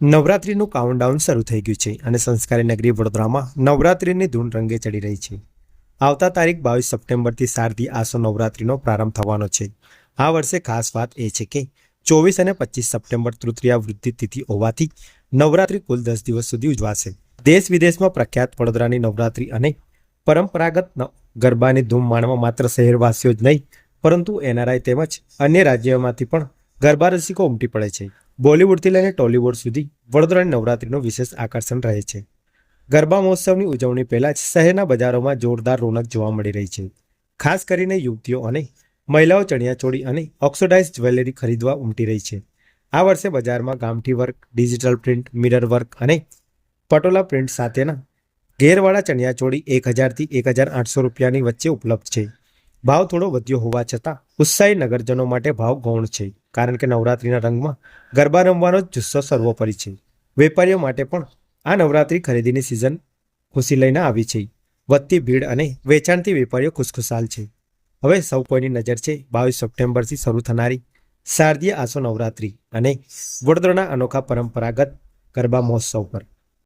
નવરાત્રિનું countdown શરૂ થઈ ગયું છે અને સંસ્કારી નગરી વડોદરામાં નવરાત્રિની ધૂન રંગે ચડી રહી છે. આવતા તારીખ બાવીસ સપ્ટેમ્બરથી શારદી આસો નવરાત્રિનો પ્રારંભ થવાનો છે. આ વર્ષે ખાસ વાત એ છે કે ચોવીસ અને પચીસ સપ્ટેમ્બર તૃતીયા વૃદ્ધિ તિથિ હોવાથી નવરાત્રિ કુલ દસ દિવસ સુધી ઉજવાશે. દેશ વિદેશમાં પ્રખ્યાત વડોદરાની નવરાત્રિ અને પરંપરાગત ગરબાની ધૂમ માણવા માત્ર શહેરવાસીઓ જ નહીં, પરંતુ એનઆરઆઈ તેમજ અન્ય રાજ્યોમાંથી પણ ગરબા રસિકો ઉમટી પડે છે. બોલિવૂડથી લઈને ટોલિવૂડ સુધી વડોદરાની નવરાત્રિનું વિશેષ આકર્ષણ રહે છે. ગરબા મહોત્સવની ઉજવણી પહેલાં જ શહેરના બજારોમાં જોરદાર રોનક જોવા મળી રહી છે. ખાસ કરીને યુવતીઓ અને મહિલાઓ ચણિયાચોળી અને ઓક્સોડાઇઝ જ્વેલરી ખરીદવા ઉમટી રહી છે. આ વર્ષે બજારમાં ગામઠી work, digital print, mirror work અને પટોલા પ્રિન્ટ સાથેના ઘેરવાળા ચણિયાચોળી એક હજારથી એક હજાર આઠસો રૂપિયાની વચ્ચે ઉપલબ્ધ છે. ભાવ થોડો વધ્યો હોવા છતાં ઉત્સાહી નગરજનો માટે ભાવ ગૌણ છે, કારણ કે નવરાત્રિના રંગમાં ગરબા રમવાનો જુસ્સો સર્વોપરી છે. વેપારીઓ માટે પણ આ નવરાત્રિ ખરીદીની સિઝન ખુશી લઈને આવી છે. વધતી ભીડ અને વેચાણથી વેપારીઓ ખુશખુશાલ છે. હવે સૌ કોઈની નજર છે, બાવીસ સપ્ટેમ્બરથી શરૂ થનારી શારદીય આસો નવરાત્રિ અને વડોદરાના અનોખા પરંપરાગત ગરબા મહોત્સવ પર.